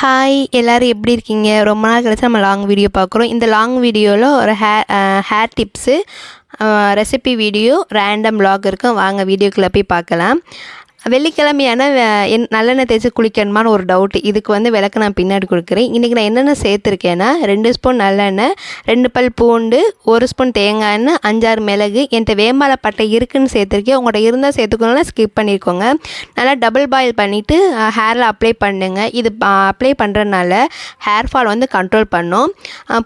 Hi எல்லோரும் எப்படி இருக்கீங்க? ரொம்ப நாள் கழிச்சு நம்ம லாங் வீடியோ பார்க்குறோம். இந்த லாங் வீடியோவில் ஒரு hair hair tips recipe video random vlog இருக்கும் வாங்க வீடியோக்குள்ளே போய் பார்க்கலாம். வெள்ளிக்கிழமையான என் நல்லெண்ணெய் தேய்ச்சி குளிக்கணுமான்னு ஒரு டவுட் இதுக்கு வந்து விளக்கு நான் பின்னாடி கொடுக்குறேன். இன்றைக்கி நான் என்னென்ன சேர்த்துருக்கேன்னா ரெண்டு ஸ்பூன் நல்லெண்ணெய் ரெண்டு பல் பூண்டு ஒரு ஸ்பூன் தேங்காய் எண்ணெய் அஞ்சாறு மிளகு. என்கிட்ட வேம்பாலை பட்டை இருக்குன்னு சேர்த்துருக்கேன். உங்கள்கிட்ட இருந்தால் சேர்த்துக்கணும்னா ஸ்கிப் பண்ணியிருக்கோங்க நல்லா டபுள் பாயில் பண்ணிவிட்டு ஹேரில் அப்ளை பண்ணுங்கள் இது அப்ளை பண்ணுறதுனால ஹேர் ஃபால் வந்து கண்ட்ரோல் பண்ணும்.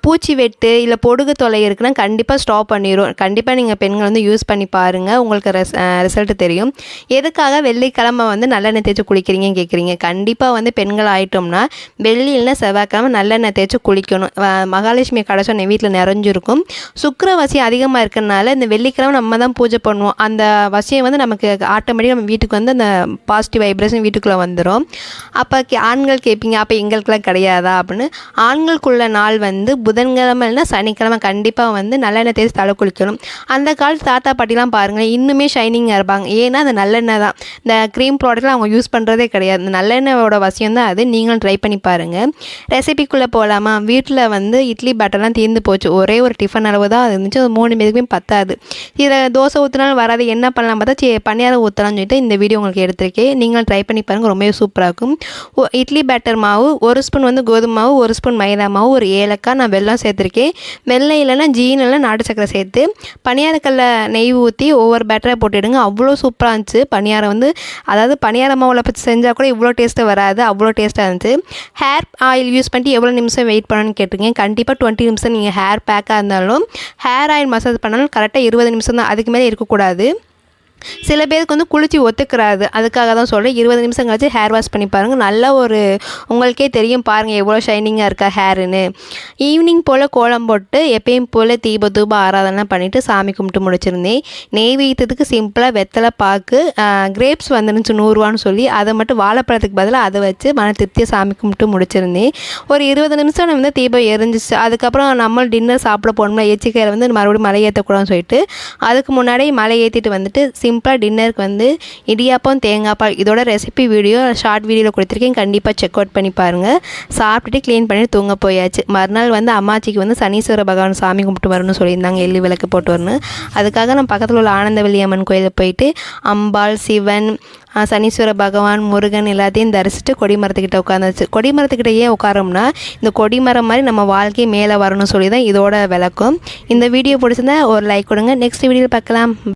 பூச்சி வெட்டு இல்லை பொடுகு தொலை இருக்குன்னா கண்டிப்பாக ஸ்டாப் பண்ணிடும் கண்டிப்பாக நீங்கள் பெண்கள் வந்து யூஸ் பண்ணி பாருங்கள் உங்களுக்கு ரெஸ் ரிசல்ட் தெரியும். எதுக்காக வெள்ளி வெள்ளிக்கிழமை வந்து நல்லெண்ணெய் தேய்ச்சி குளிக்கிறீங்கன்னு கேட்குறீங்க கண்டிப்பாக வந்து பெண்கள் ஆயிட்டோம்னா வெள்ளி இல்லைன்னா செவ்வாய்க்கிழமை நல்லெண்ணெய் தேய்ச்சி குளிக்கணும். மகாலட்சுமி கடைசம் வீட்டில் நிறைஞ்சிருக்கும். சுக்கிர அதிகமாக இருக்கிறனால இந்த வெள்ளிக்கிழமை நம்ம தான் பூஜை பண்ணுவோம். அந்த வசியம் வந்து நமக்கு ஆட்டோமேட்டிக்காக நம்ம வீட்டுக்கு வந்து அந்த பாசிட்டிவ் வைப்ரேஷன் வீட்டுக்குள்ளே வந்துடும் அப்போ கே- ஆண்கள் கேட்பீங்க அப்போ எங்களுக்கெல்லாம் கிடையாதா அப்படின்னு. ஆண்களுக்குள்ள நாள் வந்து புதன்கிழமை இல்லைன்னா சனிக்கிழமை கண்டிப்பாக வந்து நல்லெண்ணெய் தேய்ச்சி தலை குளிக்கணும். அந்த காலத்து தாத்தா பாட்டிலாம் பாருங்கள் இன்னுமே ஷைனிங்காக இருப்பாங்க. ஏன்னா அது நல்லெண்ணெய் தான். இந்த க்ரீம் ப்ராடக்ட்லாம் அவங்க யூஸ் பண்ணுறதே கிடையாது. இந்த நல்லெண்ணெயோட வசியம் தான் அது. நீங்களும் ட்ரை பண்ணி பாருங்கள் ரெசிபிக்குள்ளே போகலாமா வீட்டில் வந்து இட்லி பேட்டர்லாம் தீர்ந்து போச்சு. ஒரே ஒரு டிஃபன் அளவு தான் அது இருந்துச்சு. அது மூணு பேருக்குமே பத்தாது. இதில் தோசை ஊற்றினாலும் வராது. என்ன பண்ணலாம் பார்த்தா சரி பணியாரம் ஊற்றலாம்னு சொல்லிட்டு இந்த வீடியோ உங்களுக்கு எடுத்திருக்கேன். நீங்களும் ட்ரை பண்ணி பாருங்கள் ரொம்பவே சூப்பராக இருக்கும். இட்லி பேட்டர் மாவு ஒரு ஸ்பூன் வந்து கோதுமை மாவு ஒரு ஸ்பூன் மைதா மாவு ஒரு ஏலக்காய் நான் வெள்ளம் சேர்த்துருக்கேன். வெள்ளம் இல்லைன்னா ஜீன் இல்லை நாட்டு சக்கரை சேர்த்து பணியாரக்கல்ல நெய் ஊற்றி ஒவ்வொரு பேட்டரை போட்டுடுங்க. அவ்வளோ சூப்பராக இருந்துச்சு. பணியாரம் வந்து அதாவது பணியார மாவில் பற்றி செஞ்சால் கூட இவ்வளோ டேஸ்ட்டு வராது அவ்வளோ டேஸ்ட்டாக இருந்துச்சு. ஹேர் ஆயில் யூஸ் பண்ணிட்டு எவ்வளோ நிமிஷம் வெயிட் பண்ணணும்னு கேட்டிருக்கேன் கண்டிப்பாக டுவெண்ட்டி நிமிஷம் நீங்கள் ஹேர் பேக்காக இருந்தாலும் ஹேர் ஆயில் மசாஜ் பண்ணாலும் கரெக்டாக இருபது நிமிஷம் தான் அதுக்கு மேலே இருக்கக்கூடாது. சில பேருக்கு வந்து குளிச்சு ஒத்துக்கிறாது. அதுக்காக தான் சொல்கிறேன் இருபது நிமிஷம் கழிச்சு ஹேர் வாஷ் பண்ணி பாருங்கள் நல்ல ஒரு உங்களுக்கே தெரியும் பாருங்கள் எவ்வளோ ஷைனிங்காக இருக்கா ஹேருன்னு ஈவினிங் போல் கோலம் போட்டு எப்பயும் போல் தீப தூப ஆராதனை பண்ணிவிட்டு சாமி கும்பிட்டு முடிச்சிருந்தேன். நெய்வேத்தியத்துக்கு சிம்பிளாக வெத்தலை பாக்கு கிரேப்ஸ் வந்துருந்துச்சு நூறுரூவான்னு சொல்லி அதை மட்டும் வாழைப்பழத்துக்கு பதிலாக அதை வச்சு மன திருப்தியாக சாமி கும்பிட்டு முடிச்சிருந்தேன். ஒரு இருபது நிமிஷம் வந்து தீபம் எரிஞ்சிச்சு. அதுக்கப்புறம் நம்ம டின்னர் சாப்பிட போனோம்னா எச்சிக்கையில் வந்து மறுபடியும் மலை ஏற்றக்கூடாதுன்னு சொல்லிட்டு அதுக்கு முன்னாடி மலை ஏற்றிட்டு வந்துட்டு சிம்பிளாக டின்னருக்கு வந்து இடியாப்பம் தேங்காய் பால் இதோட ரெசிபி வீடியோ ஷார்ட் வீடியோவில் கொடுத்துருக்கேன். கண்டிப்பாக செக் அவுட் பண்ணி பாருங்கள் சாப்பிட்டுட்டு க்ளீன் பண்ணி தூங்க போயாச்சு. மறுநாள் வந்து அம்மாச்சிக்கு வந்து சனீஸ்வர பகவான் சாமி கும்பிட்டு வரணும்னு சொல்லியிருந்தாங்க எள்ளி விளக்கு போட்டு வரணும் அதுக்காக நான் பக்கத்தில் உள்ள ஆனந்தவல்லி அம்மன் கோயிலுக்கு போயிட்டு அம்பாள் சிவன் சனீஸ்வர பகவான் முருகன் எல்லாத்தையும் தரிசித்து கொடிமரத்துக்கிட்ட உட்காந்துச்சு கொடிமரத்துக்கிட்ட ஏன் உட்காரோம்னா இந்த கொடிமரம் மாதிரி நம்ம வாழ்க்கையை மேலே வரணும்னு சொல்லி தான் இதோட விளக்கும். இந்த வீடியோ பிடிச்சிருந்தா ஒரு லைக் கொடுங்க. நெக்ஸ்ட் வீடியோவில் பார்க்கலாம்.